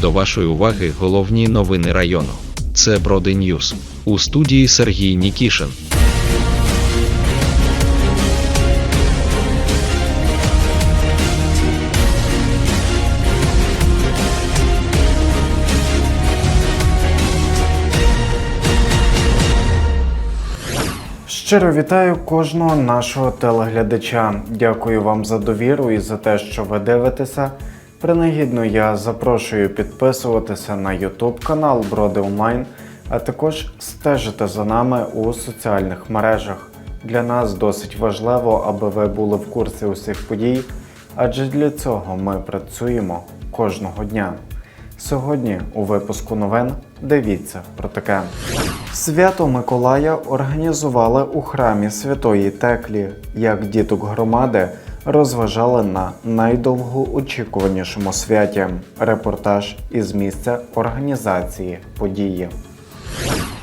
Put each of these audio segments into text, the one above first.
До вашої уваги головні новини району. Це Броди Ньюс. У студії Сергій Нікішин. Щиро вітаю кожного нашого телеглядача. Дякую вам за довіру і за те, що ви дивитеся. Принагідно я запрошую підписуватися на YouTube канал Броди Онлайн, а також стежити за нами у соціальних мережах. Для нас досить важливо, аби ви були в курсі усіх подій, адже для цього ми працюємо кожного дня. Сьогодні у випуску новин дивіться про таке. Свято Миколая організували у храмі Святої Теклі, як діток громади розважали на найдовгоочікуванішому святі. Репортаж із місця організації події.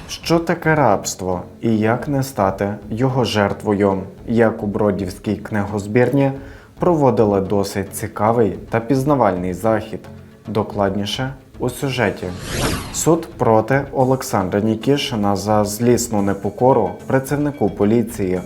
Що таке рабство і як не стати його жертвою? Як у Бродівській книгозбірні проводили досить цікавий та пізнавальний захід. Докладніше у сюжеті. Суд проти Олександра Нікішина за злісну непокору працівнику поліції.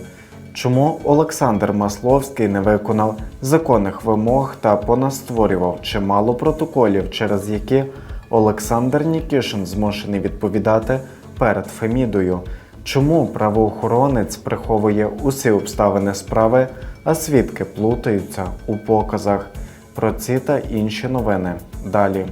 Чому Олександр Масловський не виконав законних вимог та понастворював чимало протоколів, через які Олександр Нікішин змушений відповідати перед Фемідою? Чому правоохоронець приховує усі обставини справи, а свідки плутаються у показах? Про ці та інші новини далі.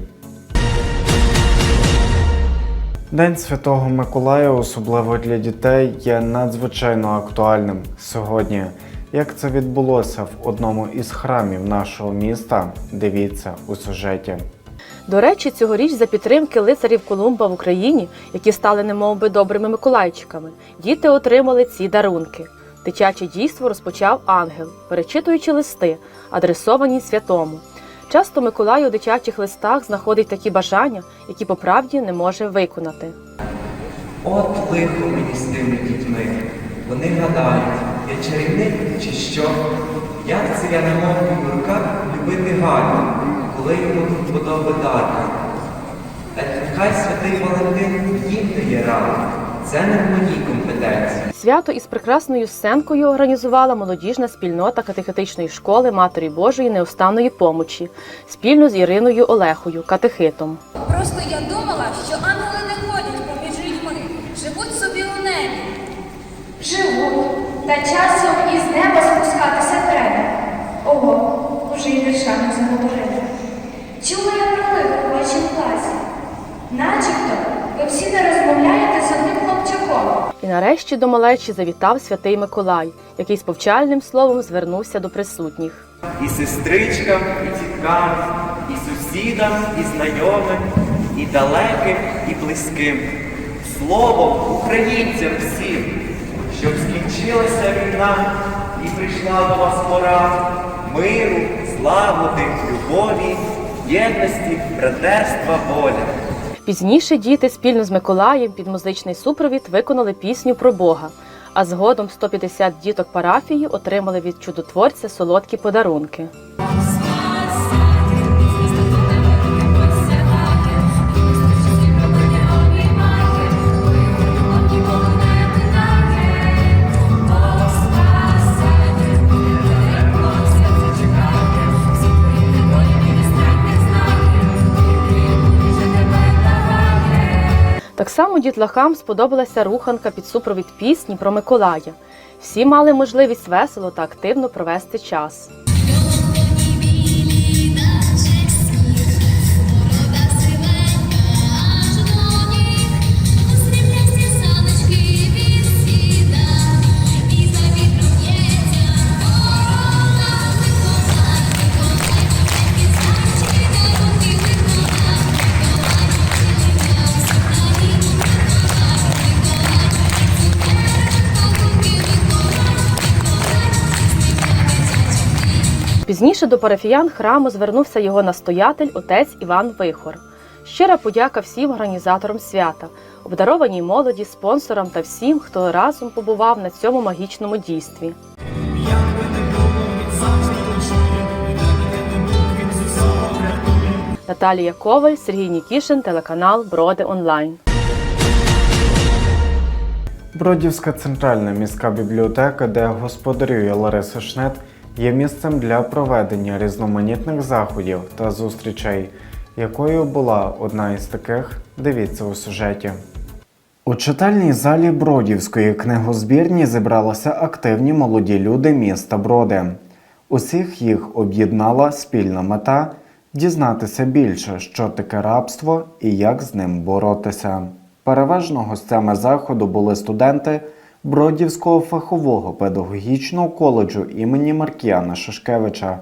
День Святого Миколая, особливо для дітей, є надзвичайно актуальним сьогодні. Як це відбулося в одному із храмів нашого міста, дивіться у сюжеті. До речі, цьогоріч за підтримки лицарів Колумба в Україні, які стали немовби добрими миколайчиками, діти отримали ці дарунки. Дитяче дійство розпочав ангел, перечитуючи листи, адресовані святому. Часто Миколай у дитячих листах знаходить такі бажання, які по правді не може виконати. От лихо мені з тими дітьми. Вони гадають, я чарівник чи що? Як це я не можу руках любити Галю, коли йому тут дати? Та нехай святий Валентин їм дає раду. Це не в моїй компетенції. Свято із прекрасною сценкою організувала молодіжна спільнота катехетичної школи Матері Божої неустанної помочі спільно з Іриною Олехою, катехитом. Просто я думала, що ангели не ходять поміж людьми, живуть собі у небі. Живуть, та часом із неба спускатися треба. Ого, уже й віршами заговорили. Чула я про лихо вашій класі. Начебто, ви всі не розмовляєте з одним хлопчаком. І нарешті до малечі завітав святий Миколай, який з повчальним словом звернувся до присутніх. І сестричкам, і тіткам, і сусідам, і знайомим, і далеким, і близьким. Словом українцям всім, щоб скінчилася війна і прийшла до вас пора миру, злагоди, любові, єдності, братерства, воля. Пізніше діти спільно з Миколаєм під музичний супровід виконали пісню про Бога. А згодом 150 діток парафії отримали від чудотворця солодкі подарунки. Само дітлахам сподобалася руханка під супровід пісні про Миколая. Всі мали можливість весело та активно провести час. Пізніше до парафіян храму звернувся його настоятель отець Іван Вихор. Щира подяка всім організаторам свята, обдарованій молоді, спонсорам та всім, хто разом побував на цьому магічному дійстві. Наталія Коваль, Сергій Нікішин, телеканал Броди Онлайн. Бродівська центральна міська бібліотека, де господарює Лариса Шнет, є місцем для проведення різноманітних заходів та зустрічей, якою була одна із таких. Дивіться у сюжеті. У читальній залі Бродівської книгозбірні зібралися активні молоді люди міста Броди. Усіх їх об'єднала спільна мета дізнатися більше, що таке рабство і як з ним боротися. Переважно гостями заходу були студенти Бродівського фахового педагогічного коледжу імені Маркіяна Шишкевича.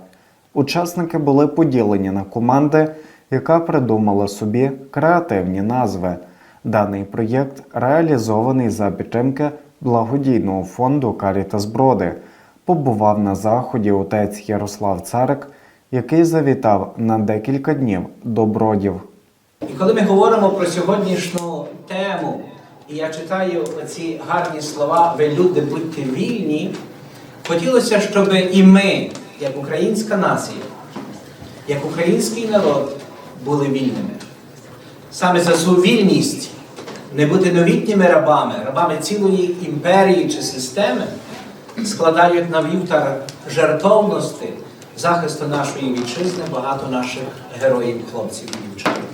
Учасники були поділені на команди, яка придумала собі креативні назви. Даний проєкт реалізований за підтримки благодійного фонду Карітас Броди. Побував на заході отець Ярослав Царик, який завітав на декілька днів до Бродів. І коли ми говоримо про сьогоднішню тему, і я читаю ці гарні слова Ви люди, будьте вільні, хотілося, щоб і ми, як українська нація, як український народ, були вільними. Саме за цю вільність не бути новітніми рабами, рабами цілої імперії чи системи, складають на вівтар жертовності захисту нашої вітчизни багато наших героїв, хлопців і дівчат.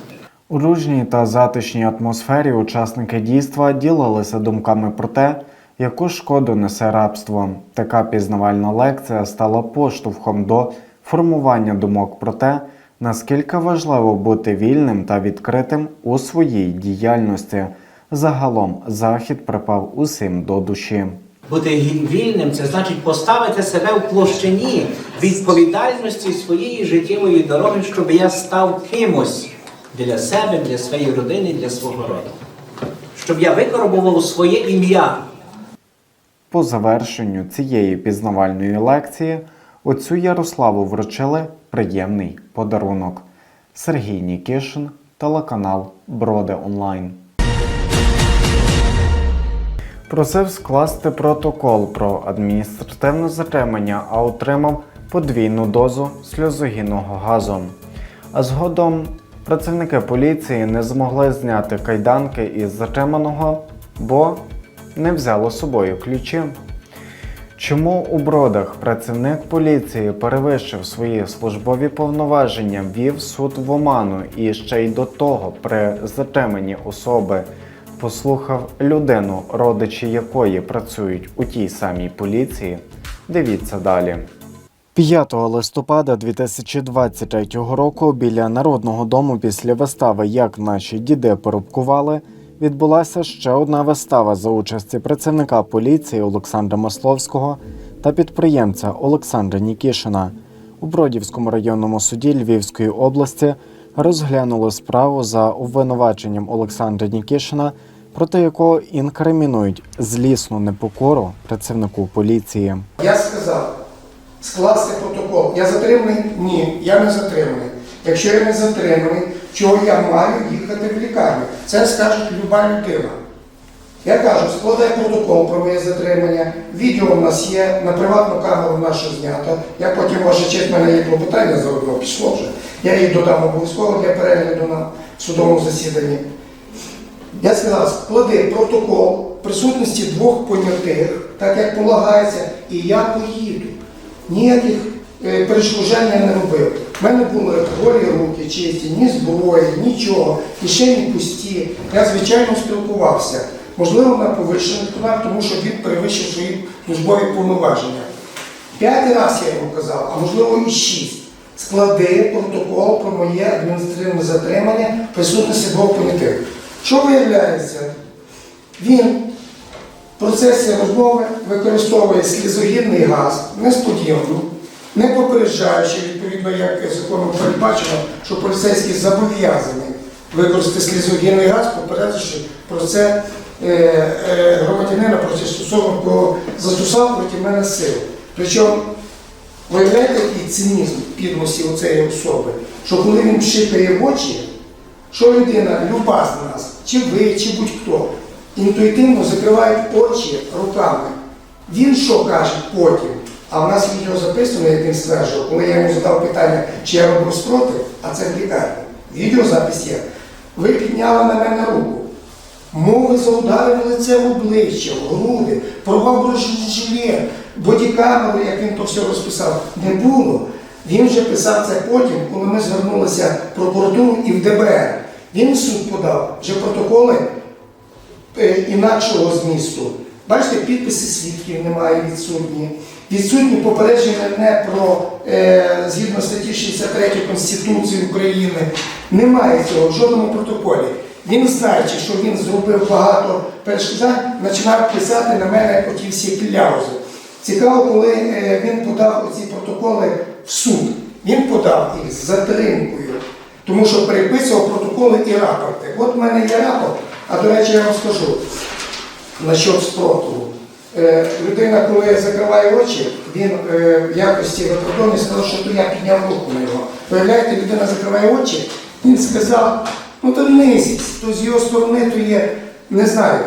У дружній та затишній атмосфері учасники дійства ділилися думками про те, яку шкоду несе рабство. Така пізнавальна лекція стала поштовхом до формування думок про те, наскільки важливо бути вільним та відкритим у своїй діяльності. Загалом захід припав усім до душі. Бути вільним це значить поставити себе в площині відповідальності своєї життєвої дороги, щоб я став кимось для себе, для своєї родини, для свого роду. Щоб я викоробував своє ім'я. По завершенню цієї пізнавальної лекції отцю Ярославу вручили приємний подарунок. Сергій Нікішин, телеканал Броди Онлайн. Просив скласти протокол про адміністративне затримання, а отримав подвійну дозу сльозогінного газу. А згодом працівники поліції не змогли зняти кайданки із затриманого, бо не взяли з собою ключі. Чому у бродах працівник поліції перевищив свої службові повноваження, вів суд в оману і ще й до того при затриманні особи послухав людину, родичі якої працюють у тій самій поліції? Дивіться далі. 5 листопада 2023 року біля народного дому після вистави Як наші діди порубкували відбулася ще одна вистава за участі працівника поліції Олександра Масловського та підприємця Олександра Нікішина. У Бродівському районному суді Львівської області розглянули справу за обвинуваченням Олександра Нікішина, проти якого інкримінують злісну непокору працівнику поліції. Я сказав скласти протокол. Я затриманий? Ні, я не затриманий. Якщо я не затриманий, чого я маю їхати в лікарню? Це скаже люба людина. Я кажу, складай протокол про моє затримання. Відео в нас є, на приватну камеру наше знято. Я потім, ваша честь, мене є клопотання заодно пішло вже. Я їх додам обов'язково для перегляду на судовому засіданні. Я сказав, склади протокол в присутності двох понятих, так як полагається, і я поїду. Ніяких е, перешкоджань я не робив. У мене були голі руки чисті, ні зброї, нічого, кишені пусті. Я, звичайно, спілкувався. Можливо, на повищених тонах, тому що він перевищив свої службові повноваження. П'ятий раз я йому казав, а можливо і шість. Склади протокол про моє адміністративне затримання присутності двох понятих. Що виявляється? Він процесі розмови використовує слізогінний газ несподівано, не попереджаючи, відповідно, як законом передбачено, що поліцейський зобов'язаний використати слізогінний газ, попередивши про це е, е, громадянина проти стосовно кого застосав проти мене сил. Причому виявляєте який цинізм підлості оцеї особи, що коли він пшикає в очі, що людина, люба з нас, чи ви, чи будь-хто, інтуїтивно закривають очі руками. Він що каже потім? А в нас відео записано, як він стверджував, коли я йому задав питання, чи я роблю спротив, а це в лікарні. Відеозапис є. Ви підняли на мене руку. Мови заударив лице в обличчя, в груди, порвав бронежилет, бодікамеру, як він то все розписав, не було. Він вже писав це потім, коли ми звернулися в прокуратуру і в ДБР. Він суд подав вже протоколи інакшого змісту. Бачите, підписи свідків немає відсутні. Відсутні попередження не про е, згідно статті 63 Конституції України. Немає цього в жодному протоколі. Він, знаючи, що він зробив багато перешкоджань, починав писати на мене оті всі кляузи. Цікаво, коли е, він подав оці протоколи в суд. Він подав їх з затримкою, тому що переписував протоколи і рапорти. От в мене є рапорт, а до речі, я вам скажу насчет спротиву. Е, людина, коли закриває очі, він е, в якості виправдовування сказав, що то я підняв руку на його. Виявляєте, людина закриває очі, він сказав, ну то низість, то з його сторони то є, не знаю,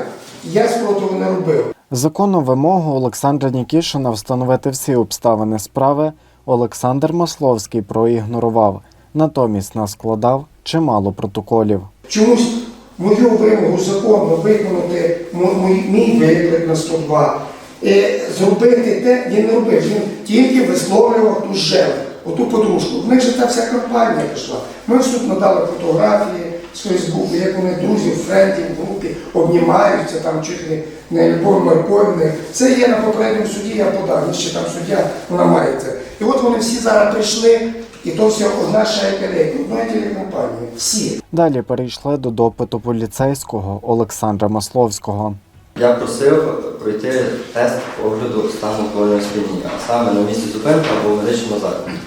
я спротиву не робив. Законну вимогу Олександра Нікішина встановити всі обставини справи Олександр Масловський проігнорував, натомість наскладав чимало протоколів. Чомусь мою вимогу законно виконати мій, виклик на 102, е, зробити те, він не робив. Він тільки висловлював ту желу, оту подружку. В них же та вся кампанія пішла. Ми в суд надали фотографії з Фейсбуку, як вони друзі, френдів, групі обнімаються, там чуть ли не любов морковне. Це є на попередньому суді, я подав, ще там суддя, вона має це. І от вони всі зараз прийшли, і то все одна шайка рейка, одної телекомпанії. Всі. Далі перейшли до допиту поліцейського Олександра Масловського. Я просив пройти тест огляду стану алкогольного сп'яніння, а саме на місці зупинки або в медичному закладі.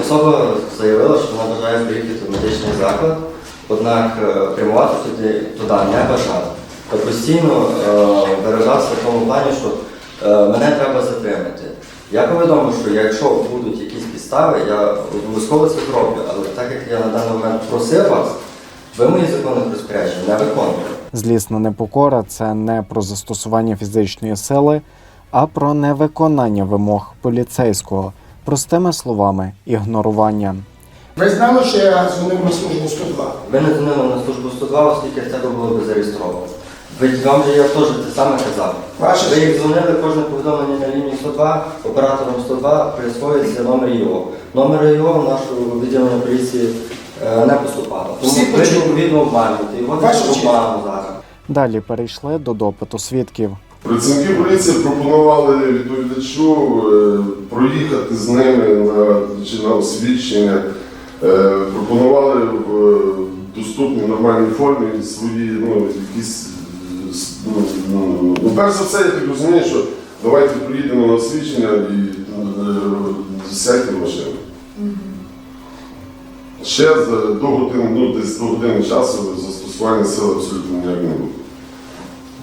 Особа заявила, що вона бажає приїхати в медичний заклад, однак е, прямувати туди, туди не бажала. Та постійно е, виражався в тому плані, що е, мене треба затримати. Я повідомив, що якщо будуть якісь підстави, я обов'язково це зроблю, але так як я на даний момент просив вас, ви мої законних розпорядження не виконуєте. Злісна непокора це не про застосування фізичної сили, а про невиконання вимог поліцейського, простими словами, ігнорування. Ви знали, що я дзвонив на службу 102? Ви не дзвонили на службу 102, оскільки в тебе було би зареєстровано. Ви вам же я теж те саме казав. Ваше Ви як дзвонили кожне повідомлення на лінії 102, оператором 102 присвоюється номер його. Номер його в нашого відділення поліції е, не поступало. Тому Всі ви почули. відповідно обманюєте. Його Ваша честь. обману зараз. Далі перейшли до допиту свідків. Працівники поліції пропонували відповідачу е, проїхати з ними на, чи на освідчення, е, пропонували в е, доступній нормальній формі свої ну, якісь. Ну, ну, ну, перш за все, я так розумію, що давайте приїдемо на освідчення і е, сядьте в машину. Ще за до години, ну, десь до години часу застосування сили абсолютно ніяк не буде.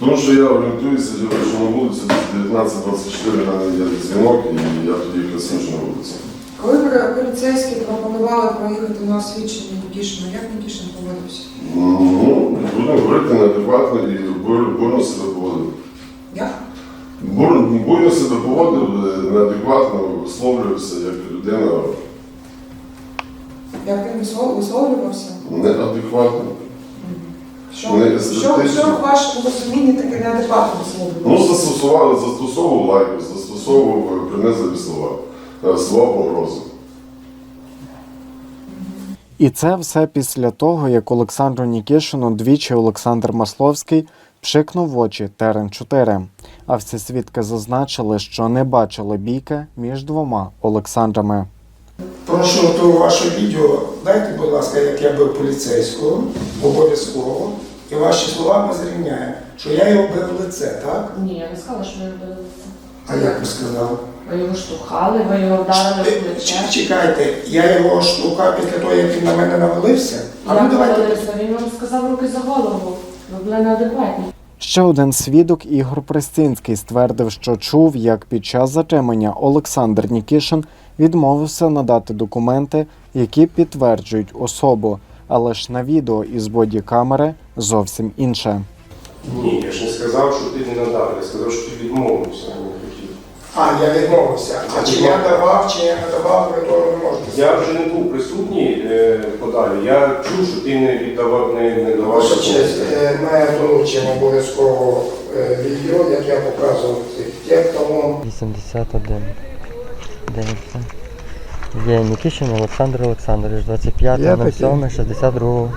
Тому що я орієнтуюся, що на вулицю десь 19-24 в мене є дзвінок, і я тоді якраз іншу на вулиці. Коли поліцейські пропонували проїхати на освідчення Нікішина, як Нікішин поводився? Ну, будемо говорити неадекватно і бур- бурно себе поводив. Як? Бур- Буйно себе поводив, е, неадекватно висловлювався як людина Як він висловлювався? неадекватно. Що, Не що, що в вашому розумінні таке неадекватно Ну, висловлювався? застосував, застосовував лайки, застосовував принизливі слова, е, слова погрози. І це все після того, як Олександру Нікішину двічі Олександр Масловський пшикнув в очі терен 4 А всі свідки зазначили, що не бачили бійки між двома Олександрами. Прошу то ваше відео, дайте, будь ласка, як я бив поліцейського, обов'язково. І ваші слова ми зрівняємо, що я його бив в лице, так? Ні, я не сказала, що ви робили це. А як ви сказали? Ви його штовхали, ви його вдарили в плече. Чекайте, я його штукав після того, як він на мене навалився. А ну давайте. він вам сказав руки за голову. Ви були неадекватні. Ще один свідок Ігор Престінський ствердив, що чув, як під час затримання Олександр Нікішин відмовився надати документи, які підтверджують особу, але ж на відео із бодікамери зовсім інше. Ні, я ж не сказав, що ти не надав. Я сказав, що ти відмовився, а я відмовився. А чи я давав, чи я не давав, ви того не можете. Я вже не був присутній е, по далі. Я чув, що ти не віддавав, не, не давав. Ваша такого. честь, е, ми долучимо обов'язково е, відео, як я показував цих текстом. 81. Дивіться. Є Нікішин Олександр Олександрович, 25 Я на такий. 7 62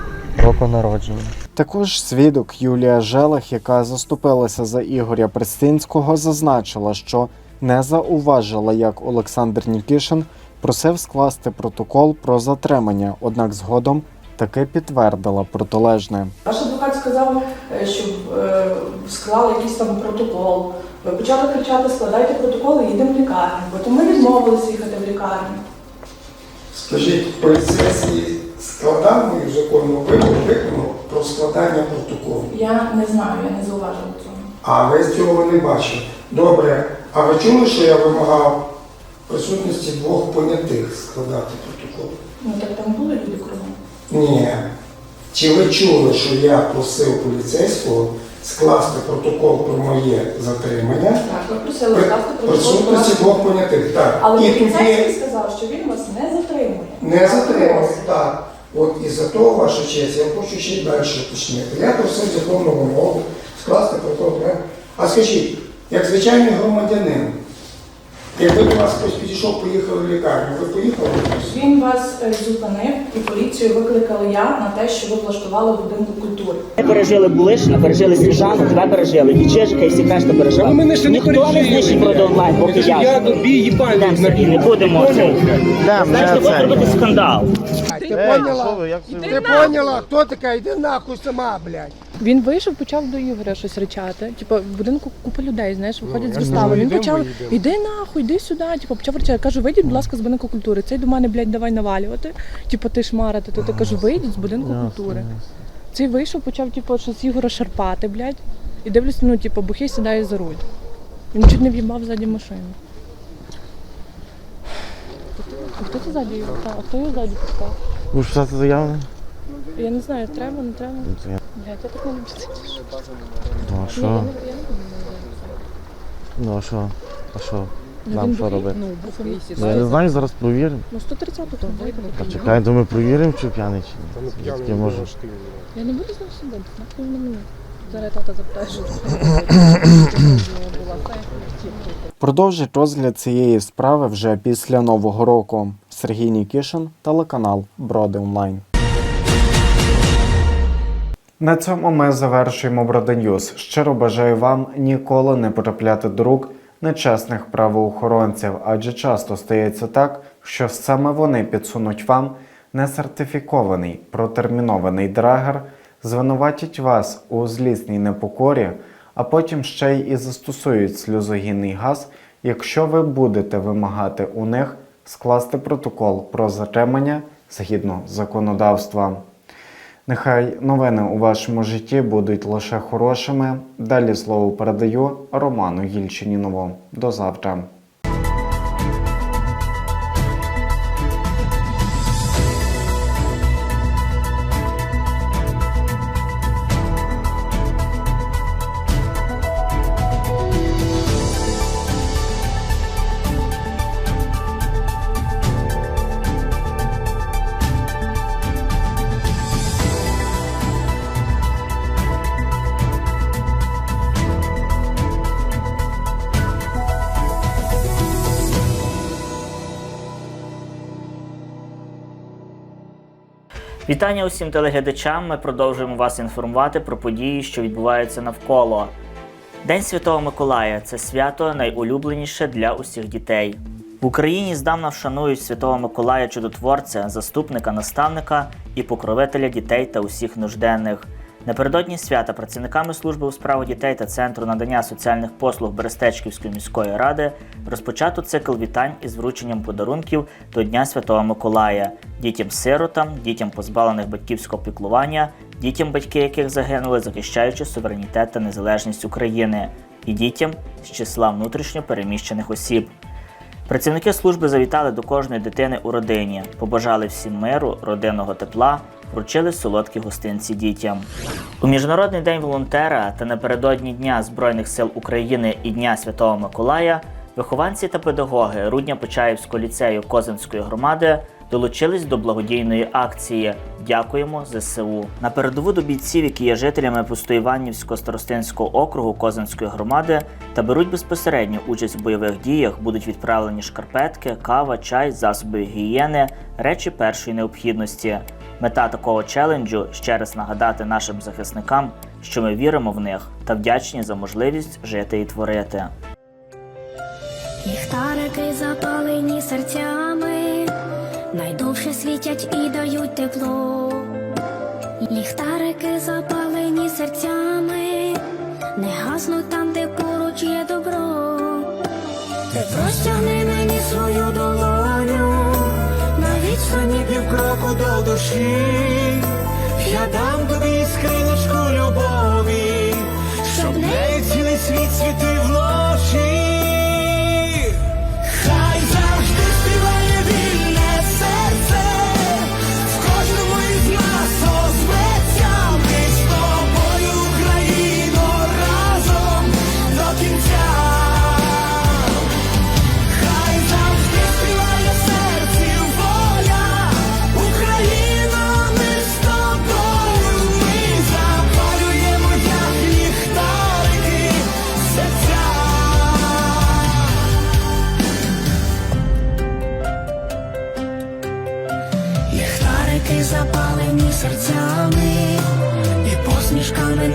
року народження. Також свідок Юлія Желах, яка заступилася за Ігоря Пристинського, зазначила, що не зауважила, як Олександр Нікішин просив скласти протокол про затримання, однак згодом таки підтвердила протилежне. Наш адвокат сказав, е, щоб е, склали якийсь там протокол. Ви почали кричати, складайте протокол і їдемо в лікарню. Потім ми відмовилися їхати в лікарню. Скажіть, поліцейський складав мою законну вимогу виконав про складання протоколу. Я не знаю, я не зауважила цього. А ви цього не бачили. Добре. А ви чули, що я вимагав присутності двох понятих складати протокол? Ну так там були люди кругом. Ні. Чи ви чули, що я просив поліцейського скласти протокол про моє затримання? Так, ви просили скласти протокол. присутності про- двох понятих. Так. Але І поліцейський тоді сказав, що він вас не затримує. не затримав. Так. От із-за того, ваша честь, я хочу ще й далі уточнити. Я просив законну вимогу скласти протокол. про- А скажіть, як звичайний громадянин, якби до вас хтось підійшов, поїхали в лікарню, ви поїхали? Він вас е, зупинив і поліцію викликала я на те, що ви влаштували в будинку культури. Ми пережили Булишина, пережили Сніжану, тебе пережили, і Чижика, і всіх решта пережили. мене ще не Ніхто не пережили. знищить проти онлайн, поки я. Я тобі їбаю. Сергій, не будемо. Знаєш, будемо робити скандал. Ти поняла? Ти поняла, хто така? Йди нахуй сама, блядь. Він вийшов, почав до Ігоря щось речати. Типу, в будинку купа людей, знаєш, виходять з вистави. Він почав, іди нахуй, іди сюди. Типу, почав речати. Я кажу, вийдіть, будь ласка, з будинку культури. Цей до мене, блядь, давай навалювати. Типу, ти шмарити. Тут я кажу, вийдіть з будинку культури. Цей вийшов, почав, типу, щось Ігора шарпати, блядь. І дивлюсь, ну, типу, бухий сідає за руль. Він чуть не в'їбав ззаді машину. А хто це ззаді? його? А хто його ззаді пускав? Будеш писати заяву? Я не знаю, треба, не треба. Ну, я- Блядь, я так не люблю це. Ну а що? Ну а що? А що? Ну, Нам що робити? Ну, Ну, я не знаю, зараз провіримо. Ну, 130 то вийде. Та чекай, то ми провіримо, чи п'яний чи ні. Таке може. Я не буду з ним сидіти, нахуй на мене. Зараз тата запитає, що. Продовжить розгляд цієї справи вже після Нового року. Сергій Нікішин, телеканал Броди Онлайн. На цьому ми завершуємо Броденюз. Щиро бажаю вам ніколи не потрапляти до рук нечесних правоохоронців, адже часто стається так, що саме вони підсунуть вам несертифікований протермінований драгер, звинуватять вас у злісній непокорі, а потім ще й і застосують сльозогінний газ, якщо ви будете вимагати у них скласти протокол про затримання згідно законодавства. Нехай новини у вашому житті будуть лише хорошими. Далі слово передаю Роману Гільчинінову. До завтра. Вітання усім телеглядачам. Ми продовжуємо вас інформувати про події, що відбуваються навколо. День Святого Миколая це свято найулюбленіше для усіх дітей. В Україні здавна вшанують Святого Миколая Чудотворця, заступника, наставника і покровителя дітей та усіх нужденних. Напередодні свята працівниками служби у справах дітей та центру надання соціальних послуг Берестечківської міської ради розпочато цикл вітань із врученням подарунків до Дня Святого Миколая дітям-сиротам, дітям позбавлених батьківського піклування, дітям, батьки яких загинули, захищаючи суверенітет та незалежність України, і дітям з числа внутрішньо переміщених осіб. Працівники служби завітали до кожної дитини у родині, побажали всім миру, родинного тепла, вручили солодкі гостинці дітям. У Міжнародний день волонтера та напередодні Дня Збройних сил України і Дня Святого Миколая вихованці та педагоги Рудня Почаївського ліцею Козинської громади долучились до благодійної акції. Дякуємо ЗСУ. На передову до бійців, які є жителями Пустоїванівського старостинського округу Козанської громади та беруть безпосередню участь в бойових діях, будуть відправлені шкарпетки, кава, чай, засоби гігієни, речі першої необхідності. Мета такого челенджу ще раз нагадати нашим захисникам, що ми віримо в них та вдячні за можливість жити і творити. Ліхтарики запалені серцями, найдовше світять і дають тепло. Ліхтарики запалені серцями, не гаснуть там, де поруч є добро. Ти простягни мені свою долоню, відстані півкроку до душі. Я дам тобі скриночку любові, щоб нею цілий світ світив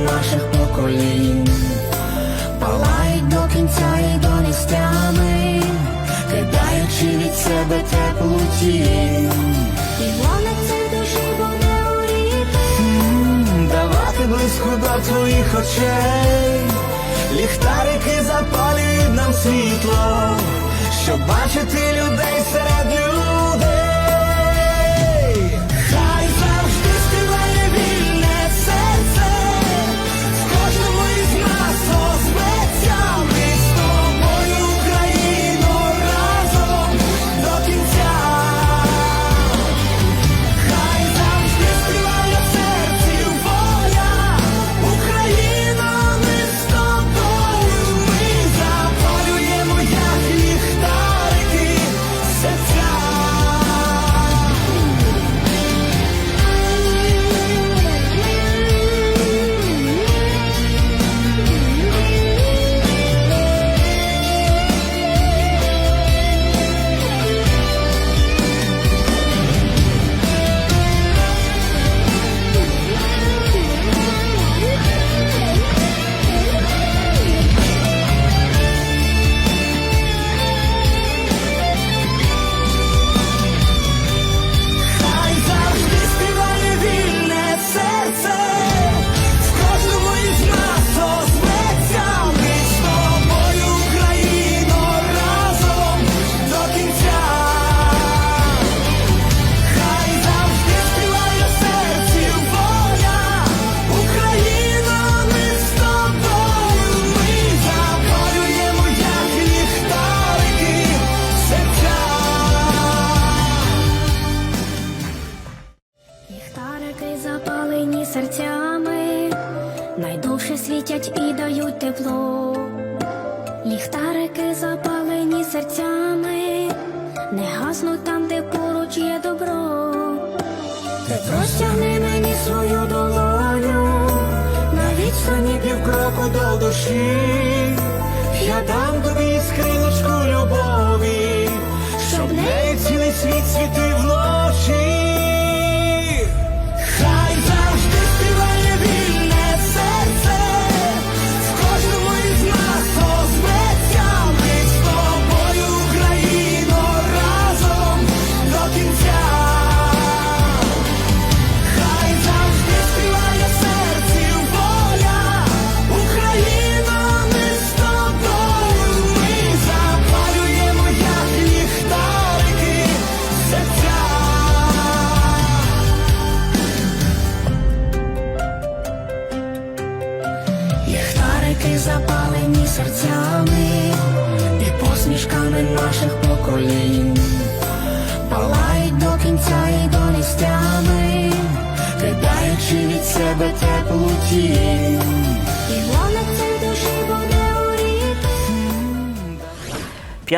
наших поколінь, палають до кінця і до нестями, кидаючи від себе теплу тінь. І вона це буде горіти. Давати близько до твоїх очей, ліхтарики запалюють нам світло, щоб бачити людей серед людей.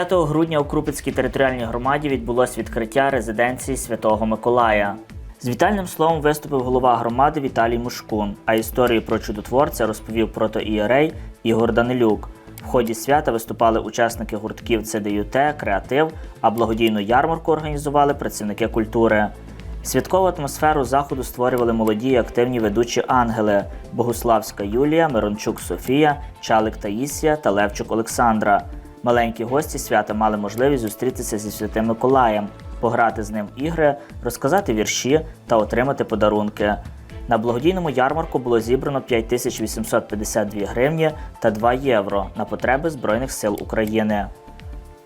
9 грудня у Крупецькій територіальній громаді відбулось відкриття резиденції Святого Миколая. З вітальним словом виступив голова громади Віталій Мушкун, а історію про чудотворця розповів протоієрей Ігор Данилюк. В ході свята виступали учасники гуртків ЦДЮТ, креатив, а благодійну ярмарку організували працівники культури. Святкову атмосферу заходу створювали молоді і активні ведучі ангели: Богуславська Юлія, Мирончук Софія, Чалик Таїсія та Левчук Олександра. Маленькі гості свята мали можливість зустрітися зі святим Миколаєм, пограти з ним ігри, розказати вірші та отримати подарунки. На благодійному ярмарку було зібрано 5852 гривні та 2 євро на потреби Збройних сил України.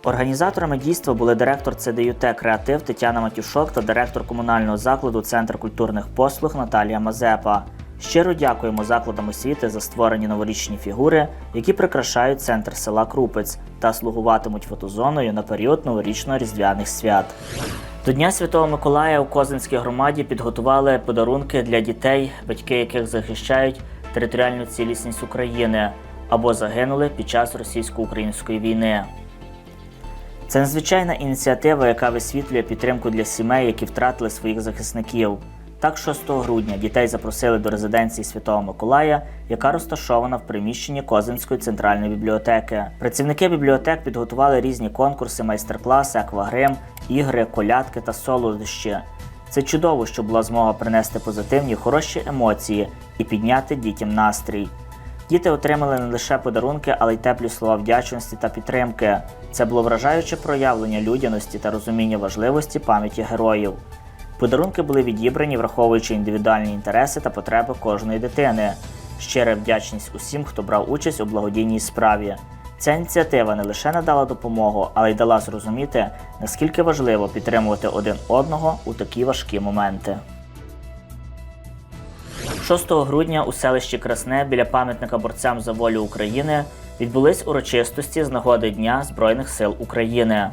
Організаторами дійства були директор ЦДЮТ Креатив Тетяна Матюшок та директор комунального закладу Центр культурних послуг Наталія Мазепа. Щиро дякуємо закладам освіти за створені новорічні фігури, які прикрашають центр села Крупець та слугуватимуть фотозоною на період новорічно-різдвяних свят. До Дня Святого Миколая у Козинській громаді підготували подарунки для дітей, батьки яких захищають територіальну цілісність України або загинули під час російсько-української війни. Це надзвичайна ініціатива, яка висвітлює підтримку для сімей, які втратили своїх захисників. Так, 6 грудня дітей запросили до резиденції Святого Миколая, яка розташована в приміщенні Козинської центральної бібліотеки. Працівники бібліотек підготували різні конкурси, майстер-класи, аквагрим, ігри, колядки та солодощі. Це чудово, що була змога принести позитивні, хороші емоції і підняти дітям настрій. Діти отримали не лише подарунки, але й теплі слова вдячності та підтримки. Це було вражаюче проявлення людяності та розуміння важливості пам'яті героїв. Подарунки були відібрані, враховуючи індивідуальні інтереси та потреби кожної дитини. Щира вдячність усім, хто брав участь у благодійній справі. Ця ініціатива не лише надала допомогу, але й дала зрозуміти, наскільки важливо підтримувати один одного у такі важкі моменти. 6 грудня у селищі Красне біля пам'ятника борцям за волю України відбулись урочистості з нагоди Дня Збройних сил України.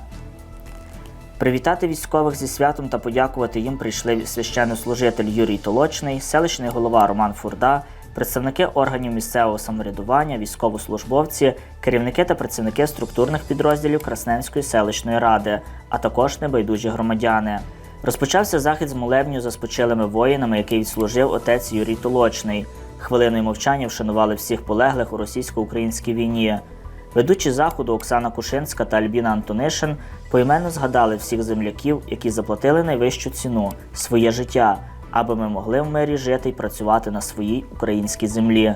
Привітати військових зі святом та подякувати їм прийшли священнослужитель Юрій Толочний, селищний голова Роман Фурда, представники органів місцевого самоврядування, військовослужбовці, керівники та працівники структурних підрозділів Красненської селищної ради, а також небайдужі громадяни. Розпочався захід з молебню за спочилими воїнами, який відслужив отець Юрій Толочний. Хвилиною мовчання вшанували всіх полеглих у російсько-українській війні. Ведучі заходу Оксана Кушинська та Альбіна Антонишин поіменно згадали всіх земляків, які заплатили найвищу ціну своє життя, аби ми могли в мирі жити і працювати на своїй українській землі.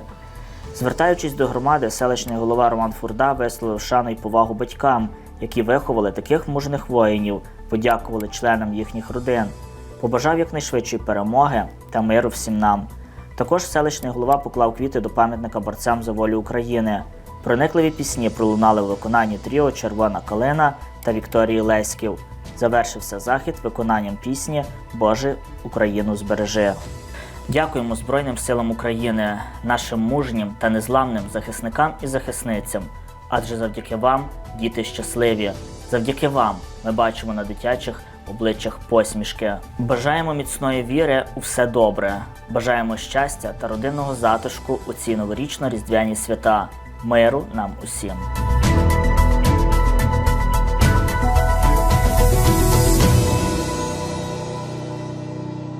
Звертаючись до громади, селищний голова Роман Фурда висловив шану й повагу батькам, які виховали таких мужних воїнів, подякували членам їхніх родин, побажав якнайшвидшої перемоги та миру всім нам. Також селищний голова поклав квіти до пам'ятника борцям за волю України. Проникливі пісні пролунали в виконанні тріо Червона калина та Вікторії Леськів. Завершився захід виконанням пісні Боже Україну збережи. Дякуємо Збройним силам України, нашим мужнім та незламним захисникам і захисницям. Адже завдяки вам діти щасливі. Завдяки вам ми бачимо на дитячих обличчях посмішки. Бажаємо міцної віри у все добре. Бажаємо щастя та родинного затишку у ці новорічно-різдвяні свята миру нам усім.